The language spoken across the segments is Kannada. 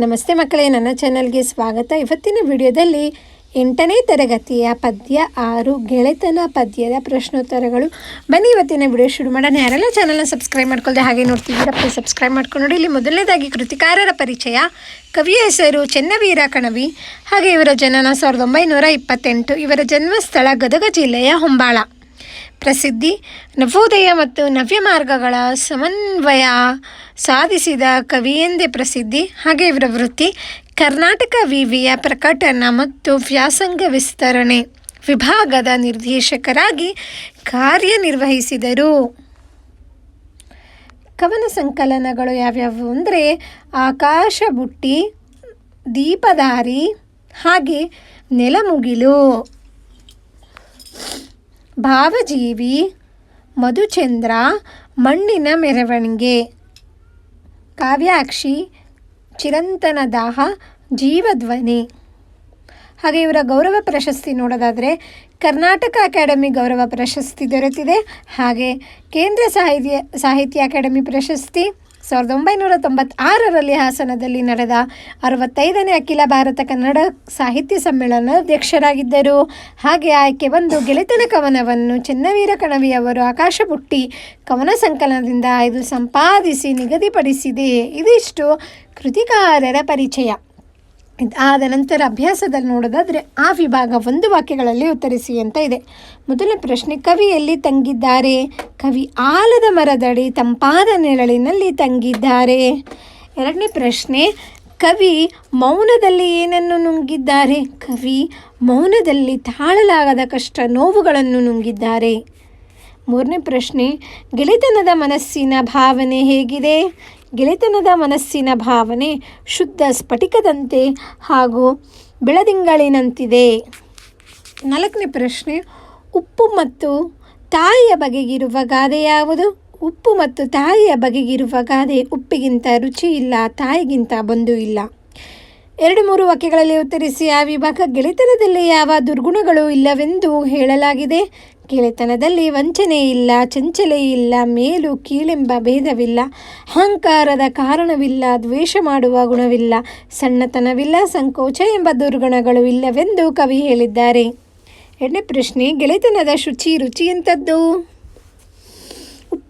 ನಮಸ್ತೆ ಮಕ್ಕಳೇ, ನನ್ನ ಚಾನಲ್ಗೆ ಸ್ವಾಗತ. ಇವತ್ತಿನ ವಿಡಿಯೋದಲ್ಲಿ ಎಂಟನೇ ತರಗತಿಯ ಪದ್ಯ ಆರು, ಗೆಳೆತನ ಪದ್ಯದ ಪ್ರಶ್ನೋತ್ತರಗಳು. ಬನ್ನಿ, ಇವತ್ತಿನ ವಿಡಿಯೋ ಶುರು ಮಾಡೋಣ. ಯಾರೆಲ್ಲ ಚಾನಲ್ನ ಸಬ್ಸ್ಕ್ರೈಬ್ ಮಾಡ್ಕೊಳ್ದೆ ಹಾಗೆ ನೋಡ್ತಿದ್ದೀರಾ ಪ್ಲೀಸ್ ಸಬ್ಸ್ಕ್ರೈಬ್ ಮಾಡ್ಕೊಂಡು ನೋಡಿ. ಇಲ್ಲಿ ಮೊದಲನೇದಾಗಿ ಕೃತಿಕಾರರ ಪರಿಚಯ. ಕವಿಯ ಹೆಸರು ಚೆನ್ನವೀರ ಕಣವಿ. ಹಾಗೆ ಇವರ ಜನನ ಸಾವಿರದ ಒಂಬೈನೂರ ಇಪ್ಪತ್ತೆಂಟು. ಇವರ ಜನ್ಮಸ್ಥಳ ಗದಗ ಜಿಲ್ಲೆಯ ಹೊಂಬಾಳ. ಪ್ರಸಿದ್ಧಿ. ನವೋದಯ ಮತ್ತು ನವ್ಯ ಮಾರ್ಗಗಳ ಸಮನ್ವಯ ಸಾಧಿಸಿದ ಕವಿಯೆಂದೇ ಪ್ರಸಿದ್ಧಿ. ಹಾಗೆ ಇವರ ವೃತ್ತಿ ಕರ್ನಾಟಕ ವಿವಿಯ ಪ್ರಕಟನ ಮತ್ತು ವ್ಯಾಸಂಗ ವಿಸ್ತರಣೆ ವಿಭಾಗದ ನಿರ್ದೇಶಕರಾಗಿ ಕಾರ್ಯನಿರ್ವಹಿಸಿದರು. ಕವನ ಸಂಕಲನಗಳು ಯಾವ್ಯಾವು ಅಂದರೆ ಆಕಾಶ ಬುಟ್ಟಿ ದೀಪದಾರಿ ಹಾಗೆ ನೆಲಮುಗಿಲು. ಭಾವಜೀವಿ, ಮಧುಚಂದ್ರ, ಮಣ್ಣಿನ ಮೆರವಣಿಗೆ. ಕಾವ್ಯಾಕ್ಷಿ, ಚಿರಂತನ ದಾಹ, ಜೀವಧ್ವನಿ. ಹಾಗೆ ಇವರ ಗೌರವ ಪ್ರಶಸ್ತಿ ನೋಡೋದಾದರೆ ಕರ್ನಾಟಕ ಅಕಾಡೆಮಿ ಗೌರವ ಪ್ರಶಸ್ತಿ ದೊರೆತಿದೆ. ಹಾಗೆ ಕೇಂದ್ರ ಸಾಹಿತ್ಯ ಸಾಹಿತ್ಯ ಅಕಾಡೆಮಿ ಪ್ರಶಸ್ತಿ ಸಾವಿರದ ಒಂಬೈನೂರ ತೊಂಬತ್ತಾರರಲ್ಲಿ ಹಾಸನದಲ್ಲಿ ನಡೆದ ಅರವತ್ತೈದನೇ ಅಖಿಲ ಭಾರತ ಕನ್ನಡ ಸಾಹಿತ್ಯ ಸಮ್ಮೇಳನ ಅಧ್ಯಕ್ಷರಾಗಿದ್ದರು. ಹಾಗೆ ಆಯ್ಕೆ ಬಂದು ಗೆಳೆತನ ಕವನವನ್ನು ಚೆನ್ನವೀರ ಕಣವಿಯವರು ಆಕಾಶಬುಟ್ಟಿ ಕವನ ಸಂಕಲನದಿಂದ ಇದು ಸಂಪಾದಿಸಿ ನಿಗದಿಪಡಿಸಿದೆ. ಇದಿಷ್ಟು ಕೃತಿಕಾರರ ಪರಿಚಯ. ಆದ ನಂತರ ಅಭ್ಯಾಸದಲ್ಲಿ ನೋಡೋದಾದರೆ ಆ ವಿಭಾಗ ಒಂದು ವಾಕ್ಯಗಳಲ್ಲಿ ಉತ್ತರಿಸಿ ಅಂತ ಇದೆ. ಮೊದಲನೇ ಪ್ರಶ್ನೆ, ಕವಿ ಎಲ್ಲಿ ತಂಗಿದ್ದಾರೆ? ಕವಿ ಆಲದ ಮರದಡಿ ತಂಪಾದ ನೆರಳಿನಲ್ಲಿ ತಂಗಿದ್ದಾರೆ. ಎರಡನೇ ಪ್ರಶ್ನೆ, ಕವಿ ಮೌನದಲ್ಲಿ ಏನನ್ನು ನುಂಗಿದ್ದಾರೆ? ಕವಿ ಮೌನದಲ್ಲಿ ತಾಳಲಾಗದ ಕಷ್ಟ ನೋವುಗಳನ್ನು ನುಂಗಿದ್ದಾರೆ. ಮೂರನೇ ಪ್ರಶ್ನೆ, ಗೆಳೆತನದ ಮನಸ್ಸಿನ ಭಾವನೆ ಹೇಗಿದೆ? ಗೆಳೆತನದ ಮನಸ್ಸಿನ ಭಾವನೆ ಶುದ್ಧ ಸ್ಫಟಿಕದಂತೆ ಹಾಗೂ ಬೆಳದಿಂಗಳಿನಂತಿದೆ. ನಾಲ್ಕನೇ ಪ್ರಶ್ನೆ, ಉಪ್ಪು ಮತ್ತು ತಾಯಿಯ ಬಗೆಗಿರುವ ಗಾದೆ ಯಾವುದು? ಉಪ್ಪು ಮತ್ತು ತಾಯಿಯ ಬಗೆಗಿರುವ ಗಾದೆ ಉಪ್ಪಿಗಿಂತ ರುಚಿ ಇಲ್ಲ, ತಾಯಿಗಿಂತ ಬಂಧು ಇಲ್ಲ. ಎರಡು ಮೂರು ವಾಕ್ಯಗಳಲ್ಲಿ ಉತ್ತರಿಸಿ, ಆ ವಿಭಾಗ ಗೆಳೆತನದಲ್ಲಿ ಯಾವ ದುರ್ಗುಣಗಳು ಇಲ್ಲವೆಂದು ಹೇಳಲಾಗಿದೆ. ಗೆಳೆತನದಲ್ಲಿ ವಂಚನೆ ಇಲ್ಲ, ಚಂಚಲೆ ಇಲ್ಲ, ಮೇಲು ಕೀಳೆಂಬ ಭೇದವಿಲ್ಲ, ಅಹಂಕಾರದ ಕಾರಣವಿಲ್ಲ, ದ್ವೇಷ ಮಾಡುವ ಗುಣವಿಲ್ಲ, ಸಣ್ಣತನವಿಲ್ಲ, ಸಂಕೋಚ ಎಂಬ ದುರ್ಗುಣಗಳು ಇಲ್ಲವೆಂದು ಕವಿ ಹೇಳಿದ್ದಾರೆ. ಎರಡನೇ ಪ್ರಶ್ನೆ, ಗೆಳೆತನದ ಶುಚಿ ರುಚಿ ಎಂಥದ್ದು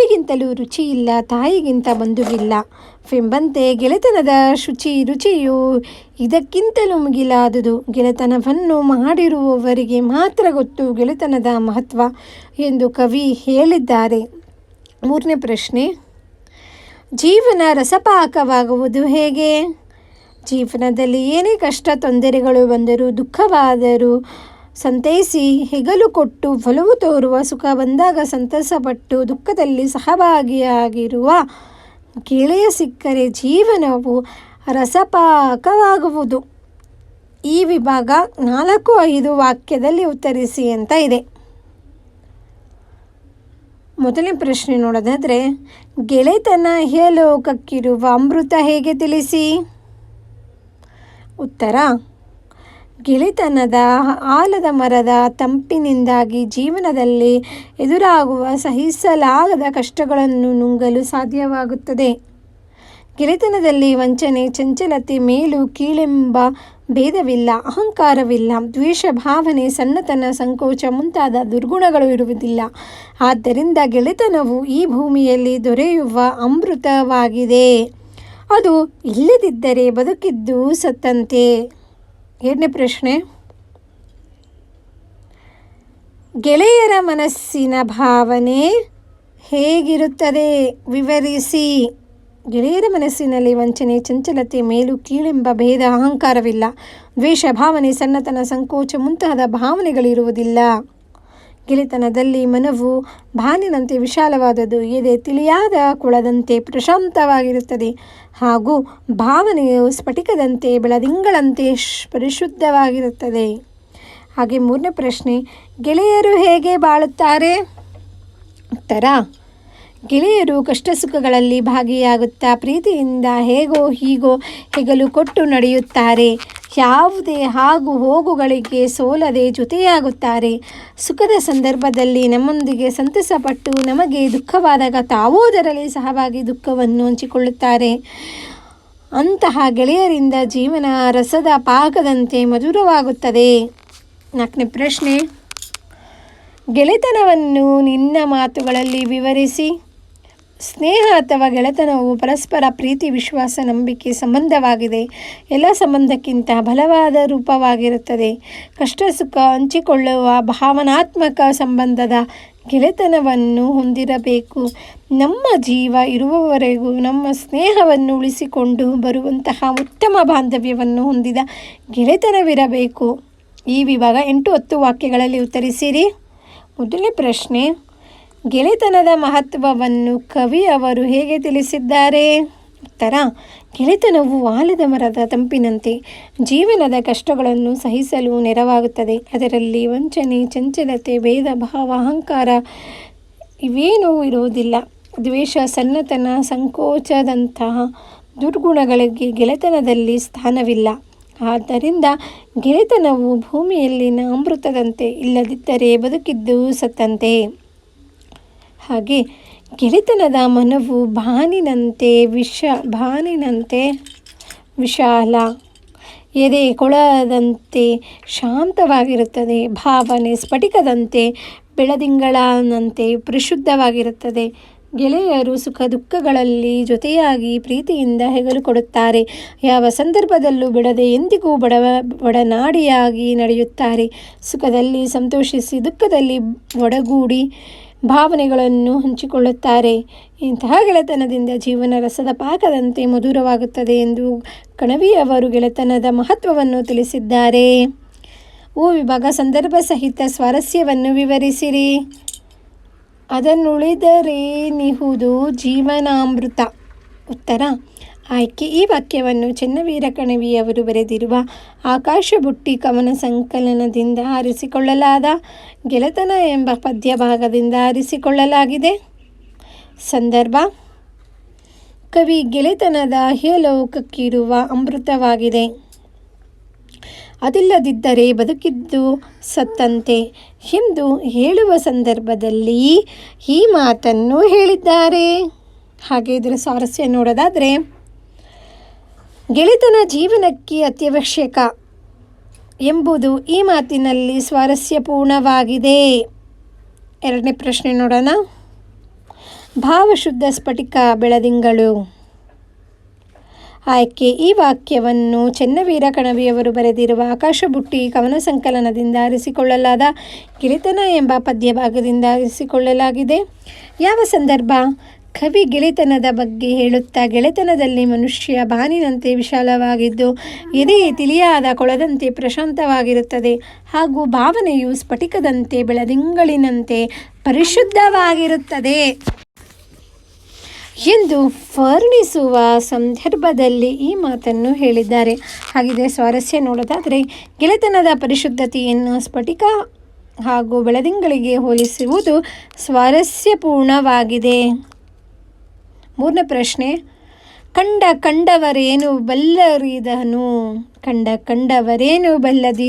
ಉಪ್ಪಿಗಿಂತಲೂ ರುಚಿ ಇಲ್ಲ ತಾಯಿಗಿಂತ ಬಂಧುವಿಲ್ಲ. ಎಂಬಂತೆ ಗೆಳೆತನದ ಶುಚಿ ರುಚಿಯು ಇದಕ್ಕಿಂತಲೂ ಮುಗಿಲಾದುದು. ಗೆಳೆತನವನ್ನು ಮಾಡಿರುವವರಿಗೆ ಮಾತ್ರ ಗೊತ್ತು ಗೆಳೆತನದ ಮಹತ್ವ ಎಂದು ಕವಿ ಹೇಳಿದ್ದಾರೆ. ಮೂರನೇ ಪ್ರಶ್ನೆ, ಜೀವನ ರಸಪಾಕವಾಗುವುದು ಹೇಗೆ? ಜೀವನದಲ್ಲಿ ಏನೇ ಕಷ್ಟ, ತೊಂದರೆಗಳು ಬಂದರೂ, ದುಃಖವಾದರೂ ಸಂತೈಸಿ ಹೆಗಲು ಕೊಟ್ಟು ಒಲವು ತೋರುವ ಸುಖ ಬಂದಾಗ ಸಂತಸಪಟ್ಟು ದುಃಖದಲ್ಲಿ ಸಹಭಾಗಿಯಾಗಿರುವ ಗೆಳೆಯ ಸಿಕ್ಕರೆ ಜೀವನವು ರಸಪಾಕವಾಗುವುದು. ಈ ವಿಭಾಗ ನಾಲ್ಕು ಐದು ವಾಕ್ಯದಲ್ಲಿ ಉತ್ತರಿಸಿ ಅಂತ ಇದೆ. ಮೊದಲನೇ ಪ್ರಶ್ನೆ ನೋಡೋದಾದರೆ, ಗೆಳೆತನ ಹೇಳೋಕಕ್ಕಿರುವ ಅಮೃತ ಹೇಗೆ ತಿಳಿಸಿ? ಉತ್ತರ ಗೆಳೆತನದ, ಆಲದ ಮರದ ತಂಪಿನಿಂದಾಗಿ ಜೀವನದಲ್ಲಿ ಎದುರಾಗುವ ಸಹಿಸಲಾಗದ ಕಷ್ಟಗಳನ್ನು ನುಂಗಲು ಸಾಧ್ಯವಾಗುತ್ತದೆ. ಗೆಳೆತನದಲ್ಲಿ ವಂಚನೆ, ಚಂಚಲತೆ ಮೇಲು ಕೀಳೆಂಬ ಭೇದವಿಲ್ಲ, ಅಹಂಕಾರವಿಲ್ಲ ದ್ವೇಷ ಭಾವನೆ ಸಣ್ಣತನ, ಸಂಕೋಚ ಮುಂತಾದ ದುರ್ಗುಣಗಳು ಇರುವುದಿಲ್ಲ. ಆದ್ದರಿಂದ ಗೆಳೆತನವು ಈ ಭೂಮಿಯಲ್ಲಿ ದೊರೆಯುವ ಅಮೃತವಾಗಿದೆ. ಅದು ಇಲ್ಲದಿದ್ದರೆ ಬದುಕಿದ್ದು ಸತ್ತಂತೆ. ಎರಡನೇ ಪ್ರಶ್ನೆ. ಗೆಳೆಯರ ಮನಸ್ಸಿನ ಭಾವನೆ ಹೇಗಿರುತ್ತದೆ? ವಿವರಿಸಿ. ಗೆಳೆಯರ ಮನಸ್ಸಿನಲ್ಲಿ ವಂಚನೆ, ಚಂಚಲತೆ, ಮೇಲು, ಕೀಳೆಂಬ ಭೇದ, ಅಹಂಕಾರವಿಲ್ಲ. ದ್ವೇಷ, ಭಾವನೆ ಸಣ್ಣತನ ಸಂಕೋಚ ಮುಂತಾದ ಭಾವನೆಗಳಿರುವುದಿಲ್ಲ. ಗೆಳೆತನದಲ್ಲಿ ಮನವು ಬಾನಿನಂತೆ ವಿಶಾಲವಾದದ್ದು. ಎದೆ ತಿಳಿಯಾದ ಕುಳದಂತೆ ಪ್ರಶಾಂತವಾಗಿರುತ್ತದೆ. ಹಾಗೂ ಭಾವನೆಯು ಸ್ಫಟಿಕದಂತೆ ಬೆಳದಿಂಗಳಂತೆ ಪರಿಶುದ್ಧವಾಗಿರುತ್ತದೆ. ಹಾಗೆ ಮೂರನೇ ಪ್ರಶ್ನೆ, ಗೆಳೆಯರು ಹೇಗೆ ಬಾಳುತ್ತಾರೆ? ಉತ್ತರ, ಗೆಳೆಯರು ಕಷ್ಟ ಸುಖಗಳಲ್ಲಿ ಭಾಗಿಯಾಗುತ್ತಾ ಪ್ರೀತಿಯಿಂದ ಹೇಗೋ ಹೀಗೋ ಹೆಗಲು ಕೊಟ್ಟು ನಡೆಯುತ್ತಾರೆ. ಯಾವುದೇ ಹಾಗೂ ಹೋಗುಗಳಿಗೆ ಸೋಲದೆ ಜೊತೆಯಾಗುತ್ತಾರೆ. ಸುಖದ ಸಂದರ್ಭದಲ್ಲಿ ನಮ್ಮೊಂದಿಗೆ ಸಂತಸಪಟ್ಟು ನಮಗೆ ದುಃಖವಾದಾಗ ತಾವೂ ಅದರಲ್ಲಿ ಸಹವಾಗಿ ದುಃಖವನ್ನು ಹಂಚಿಕೊಳ್ಳುತ್ತಾರೆ. ಅಂತಹ ಗೆಳೆಯರಿಂದ ಜೀವನ ರಸದ ಪಾಕದಂತೆ ಮಧುರವಾಗುತ್ತದೆ. ನಾಲ್ಕನೇ ಪ್ರಶ್ನೆ. ಗೆಳೆತನವನ್ನು ನಿನ್ನ ಮಾತುಗಳಲ್ಲಿ ವಿವರಿಸಿ. ಸ್ನೇಹ ಅಥವಾ ಗೆಳೆತನವು ಪರಸ್ಪರ ಪ್ರೀತಿ, ವಿಶ್ವಾಸ, ನಂಬಿಕೆ ಸಂಬಂಧವಾಗಿದೆ. ಎಲ್ಲ ಸಂಬಂಧಕ್ಕಿಂತ ಬಲವಾದ ರೂಪವಾಗಿರುತ್ತದೆ. ಕಷ್ಟ, ಸುಖ ಹಂಚಿಕೊಳ್ಳುವ ಭಾವನಾತ್ಮಕ ಸಂಬಂಧದ ಗೆಳೆತನವನ್ನು ಹೊಂದಿರಬೇಕು. ನಮ್ಮ ಜೀವ ಇರುವವರೆಗೂ ನಮ್ಮ ಸ್ನೇಹವನ್ನು ಉಳಿಸಿಕೊಂಡು ಬರುವಂತಹ ಉತ್ತಮ ಬಾಂಧವ್ಯವನ್ನು ಹೊಂದಿದ ಗೆಳೆತನವಿರಬೇಕು. ಈ ವಿಭಾಗ ಎಂಟು ಹತ್ತು ವಾಕ್ಯಗಳಲ್ಲಿ ಉತ್ತರಿಸಿರಿ. ಮೊದಲನೇ ಪ್ರಶ್ನೆ ಗೆಳೆತನದ ಮಹತ್ವವನ್ನು ಕವಿ ಅವರು ಹೇಗೆ ತಿಳಿಸಿದ್ದಾರೆ? ಉತ್ತರ, ಗೆಳೆತನವು ಆಲದ ಮರದ ತಂಪಿನಂತೆ ಜೀವನದ ಕಷ್ಟಗಳನ್ನು ಸಹಿಸಲು ನೆರವಾಗುತ್ತದೆ. ಅದರಲ್ಲಿ ವಂಚನೆ, ಚಂಚಲತೆ, ಭೇದ, ಭಾವ, ಅಹಂಕಾರ ಇವೇನೂ ಇರುವುದಿಲ್ಲ. ದ್ವೇಷ, ಸನ್ನತನ, ಸಂಕೋಚದಂತಹ ದುರ್ಗುಣಗಳಿಗೆ ಗೆಳೆತನದಲ್ಲಿ ಸ್ಥಾನವಿಲ್ಲ. ಆದ್ದರಿಂದ ಗೆಳೆತನವು ಭೂಮಿಯಲ್ಲಿನ ಅಮೃತದಂತೆ ಇಲ್ಲದಿದ್ದರೆ ಬದುಕಿದ್ದು ಸತ್ತಂತೆ. ಹಾಗೆ ಗೆಳೆತನದ ಮನವು ಬಾನಿನಂತೆ ವಿಷ ಬಾನಿನಂತೆ ವಿಶಾಲ. ಎದೆ ಕೊಳದಂತೆ ಶಾಂತವಾಗಿರುತ್ತದೆ, ಭಾವನೆ ಸ್ಫಟಿಕದಂತೆ ಬೆಳದಿಂಗಳನಂತೆ ಪ್ರಶುದ್ಧವಾಗಿರುತ್ತದೆ. ಗೆಳೆಯರು ಸುಖ ದುಃಖಗಳಲ್ಲಿ ಜೊತೆಯಾಗಿ ಪ್ರೀತಿಯಿಂದ ಹೆಗಲು ಕೊಡುತ್ತಾರೆ. ಯಾವ ಸಂದರ್ಭದಲ್ಲೂ ಬಿಡದೆ ಎಂದಿಗೂ ಬಡವ ಒಡನಾಡಿಯಾಗಿ ನಡೆಯುತ್ತಾರೆ. ಸುಖದಲ್ಲಿ ಸಂತೋಷಿಸಿ, ದುಃಖದಲ್ಲಿ ಒಡಗೂಡಿ ಭಾವನೆಗಳನ್ನು ಹಂಚಿಕೊಳ್ಳುತ್ತಾರೆ. ಇಂತಹ ಗೆಳೆತನದಿಂದ ಜೀವನ ರಸದ ಪಾಕದಂತೆ ಮಧುರವಾಗುತ್ತದೆ ಎಂದು ಕಣವಿಯವರು ಗೆಳೆತನದ ಮಹತ್ವವನ್ನು ತಿಳಿಸಿದ್ದಾರೆ. ಓ ವಿಭಾಗ ಸಂದರ್ಭ ಸಹಿತ ಸ್ವಾರಸ್ಯವನ್ನು ವಿವರಿಸಿರಿ. ಅದನ್ನುಳಿದರೇನಿಹುದು ಜೀವನಾಮೃತ. ಉತ್ತರ ಆಯ್ಕೆ. ಈ ವಾಕ್ಯವನ್ನು ಚೆನ್ನವೀರ ಕಣವಿಯವರು ಬರೆದಿರುವ ಆಕಾಶ ಬುಟ್ಟಿ ಕವನ ಸಂಕಲನದಿಂದ ಆರಿಸಿಕೊಳ್ಳಲಾದ ಗೆಳೆತನ ಎಂಬ ಪದ್ಯ ಭಾಗದಿಂದ ಆರಿಸಿಕೊಳ್ಳಲಾಗಿದೆ. ಸಂದರ್ಭ. ಕವಿ ಗೆಳೆತನದ ಹ್ಯಲೋಕಕ್ಕಿರುವ ಅಮೃತವಾಗಿದೆ. ಅದಿಲ್ಲದಿದ್ದರೆ ಬದುಕಿದ್ದು ಸತ್ತಂತೆ ಎಂದು ಹೇಳುವ ಸಂದರ್ಭದಲ್ಲಿ ಈ ಮಾತನ್ನು ಹೇಳಿದ್ದಾರೆ. ಹಾಗೆ ಇದರ ಸ್ವಾರಸ್ಯ ನೋಡೋದಾದರೆ ಗೆಳೆತನ ಜೀವನಕ್ಕೆ ಅತ್ಯವಶ್ಯಕ ಎಂಬುದು ಈ ಮಾತಿನಲ್ಲಿ ಸ್ವಾರಸ್ಯಪೂರ್ಣವಾಗಿದೆ. ಎರಡನೇ ಪ್ರಶ್ನೆ ನೋಡೋಣ. ಭಾವಶುದ್ಧ ಸ್ಫಟಿಕ ಬೆಳದಿಂಗಳು. ಆಯ್ಕೆ, ಈ ವಾಕ್ಯವನ್ನು ಚೆನ್ನವೀರ ಕಣವಿಯವರು ಬರೆದಿರುವ ಆಕಾಶ ಬುಟ್ಟಿ ಕವನ ಸಂಕಲನದಿಂದ ಆರಿಸಿಕೊಳ್ಳಲಾದ ಗೆಳೆತನ ಎಂಬ ಪದ್ಯ ಭಾಗದಿಂದ ಆರಿಸಿಕೊಳ್ಳಲಾಗಿದೆ. ಯಾವ ಸಂದರ್ಭ? ಕವಿ ಗೆಳೆತನದ ಬಗ್ಗೆ ಹೇಳುತ್ತಾ ಗೆಳೆತನದಲ್ಲಿ ಮನುಷ್ಯ ಬಾನಿನಂತೆ ವಿಶಾಲವಾಗಿದ್ದು, ಎದೆ ತಿಳಿಯಾದ ಕೊಳದಂತೆ ಪ್ರಶಾಂತವಾಗಿರುತ್ತದೆ. ಹಾಗೂ ಭಾವನೆಯು ಸ್ಫಟಿಕದಂತೆ ಬೆಳದಿಂಗಳಿನಂತೆ ಪರಿಶುದ್ಧವಾಗಿರುತ್ತದೆ. ಎಂದು ವರ್ಣಿಸುವ ಸಂದರ್ಭದಲ್ಲಿ ಈ ಮಾತನ್ನು ಹೇಳಿದ್ದಾರೆ. ಹಾಗಿದೆ ಸ್ವಾರಸ್ಯ ನೋಡೋದಾದರೆ, ಗೆಳೆತನದ ಪರಿಶುದ್ಧತೆಯನ್ನು ಸ್ಫಟಿಕ ಹಾಗೂ ಬೆಳದಿಂಗಳಿಗೆ ಹೋಲಿಸುವುದು ಸ್ವಾರಸ್ಯಪೂರ್ಣವಾಗಿದೆ. ಮೂರನೇ ಪ್ರಶ್ನೆ, ಕಂಡ ಕಂಡವರೇನು ಬಲ್ಲರಿದನು? ಕಂಡ ಕಂಡವರೇನು ಬಲ್ಲದಿ,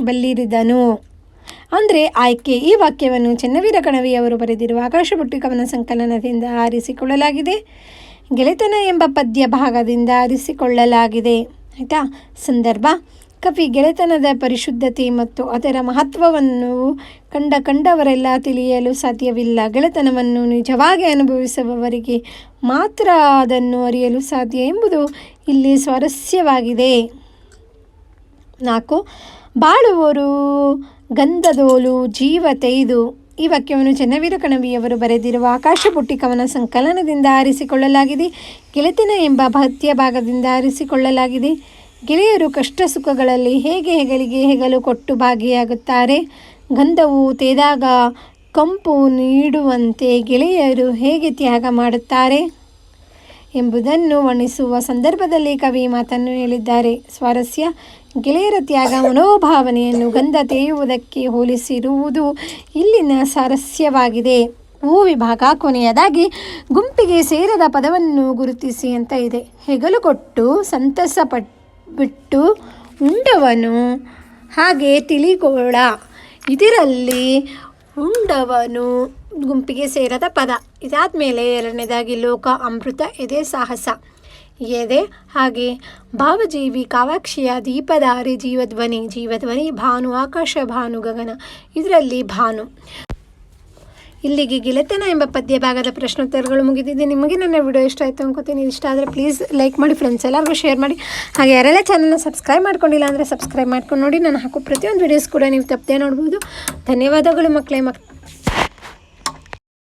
ಬಲ್ಲಿರಿದನು? ಅಂದರೆ ಆಯ್ಕೆ, ಈ ವಾಕ್ಯವನ್ನು ಚೆನ್ನವೀರ ಕಣವಿಯವರು ಬರೆದಿರುವ ಆಕಾಶಬುಟ್ಟಿ ಕವನ ಸಂಕಲನದಿಂದ ಆರಿಸಿಕೊಳ್ಳಲಾಗಿದೆ. ಗೆಳೆತನ ಎಂಬ ಪದ್ಯ ಭಾಗದಿಂದ ಆರಿಸಿಕೊಳ್ಳಲಾಗಿದೆ. ಆಯಿತಾ? ಸಂದರ್ಭ. ಕವಿ ಗೆಳೆತನದ ಪರಿಶುದ್ಧತೆ ಮತ್ತು ಅದರ ಮಹತ್ವವನ್ನು ಕಂಡ ಕಂಡವರೆಲ್ಲ ತಿಳಿಯಲು ಸಾಧ್ಯವಿಲ್ಲ. ಗೆಳೆತನವನ್ನು ನಿಜವಾಗಿ ಅನುಭವಿಸುವವರಿಗೆ ಮಾತ್ರ ಅದನ್ನು ಅರಿಯಲು ಸಾಧ್ಯ ಎಂಬುದು ಇಲ್ಲಿ ಸ್ವಾರಸ್ಯವಾಗಿದೆ. ನಾಲ್ಕು. ಬಾಳುವರು ಗಂಧದೋಲು ಜೀವ ತೆಯ್ದು ಈ ವಾಕ್ಯವನ್ನು ಚೆನ್ನವೀರ ಕಣವಿಯವರು ಬರೆದಿರುವ ಆಕಾಶ ಪುಟ್ಟಿ ಕವನ ಸಂಕಲನದಿಂದ ಆರಿಸಿಕೊಳ್ಳಲಾಗಿದೆ, ಗೆಳೆತನ ಎಂಬ ಭತ್ಯ ಭಾಗದಿಂದ ಆರಿಸಿಕೊಳ್ಳಲಾಗಿದೆ. ಗೆಳೆಯರು ಕಷ್ಟ ಸುಖಗಳಲ್ಲಿ ಹೇಗೆ ಹೆಗಲಿಗೆ ಹೆಗಲು ಕೊಟ್ಟು ಭಾಗಿಯಾಗುತ್ತಾರೆ? ಗಂಧವು ತೇದಾಗ ಕಂಪು ನೀಡುವಂತೆ ಗೆಳೆಯರು ಹೇಗೆ ತ್ಯಾಗ ಮಾಡುತ್ತಾರೆ? ಎಂಬುದನ್ನು ವರ್ಣಿಸುವ ಸಂದರ್ಭದಲ್ಲಿ ಕವಿ ಮಾತನ್ನು ಹೇಳಿದ್ದಾರೆ. ಸ್ವಾರಸ್ಯ, ಗೆಳೆಯರ ತ್ಯಾಗ, ಮನೋಭಾವನೆಯನ್ನು ಗಂಧ ತೇಯುವುದಕ್ಕೆ ಹೋಲಿಸಿರುವುದು ಇಲ್ಲಿನ ಸ್ವಾರಸ್ಯವಾಗಿದೆ ಹೂ ವಿಭಾಗ ಕೊನೆಯದಾಗಿ, ಗುಂಪಿಗೆ ಸೇರದ ಪದವನ್ನು ಗುರುತಿಸಿ ಅಂತ ಇದೆ. ಹೆಗಲು ಕೊಟ್ಟು, ಸಂತಸ ಉಂಡವನು ಹಾಗೆ ತಿಳಿಗೋಳ ಇದರಲ್ಲಿ ಉಂಡವನು ಗುಂಪಿಗೆ ಸೇರದ ಪದ. ಇದಾದ ಮೇಲೆ ಎರಡನೇದಾಗಿ ಲೋಕ ಅಮೃತ, ಎದೆ ಸಾಹಸ. ಎದೆ ಹಾಗೆ ಭಾವಜೀವಿ ಕಾವಾಕ್ಷಿಯ ದೀಪಧಾರಿ ಜೀವಧ್ವನಿ ಜೀವಧ್ವನಿ ಭಾನು, ಆಕಾಶ ಭಾನು, ಗಗನ. ಇದರಲ್ಲಿ ಭಾನು. ಇಲ್ಲಿಗೆ ಗೆಳೆತನ ಎಂಬ ಪದ್ಯ ಭಾಗದ ಪ್ರಶ್ನೋತ್ತರಗಳು ಮುಗಿದಿದೆ. ನಿಮಗೆ ನನ್ನ ವಿಡಿಯೋ ಇಷ್ಟ ಆಯಿತು ಅನ್ಕೋತೀನಿ. ಇಷ್ಟ ಆದರೆ ಪ್ಲೀಸ್ ಲೈಕ್ ಮಾಡಿ ಫ್ರೆಂಡ್ಸ್ ಎಲ್ಲರಿಗೂ ಶೇರ್ ಮಾಡಿ. ಹಾಗೆ ಯಾರೆಲ್ಲ ಚಾನಲ್ನ ಸಬ್ಸ್ಕ್ರೈಬ್ ಮಾಡ್ಕೊಂಡಿಲ್ಲ ಅಂದರೆ ಸಬ್ಸ್ಕ್ರೈಬ್ ಮಾಡ್ಕೊಂಡು ನೋಡಿ. ನಾನು ಹಾಕೋ ಪ್ರತಿಯೊಂದು ವೀಡಿಯೋಸ್ ಕೂಡ ನೀವು ತಪ್ಪದೆ ನೋಡ್ಬೋದು. ಧನ್ಯವಾದಗಳು ಮಕ್ಕಳೇ, ಮಕ್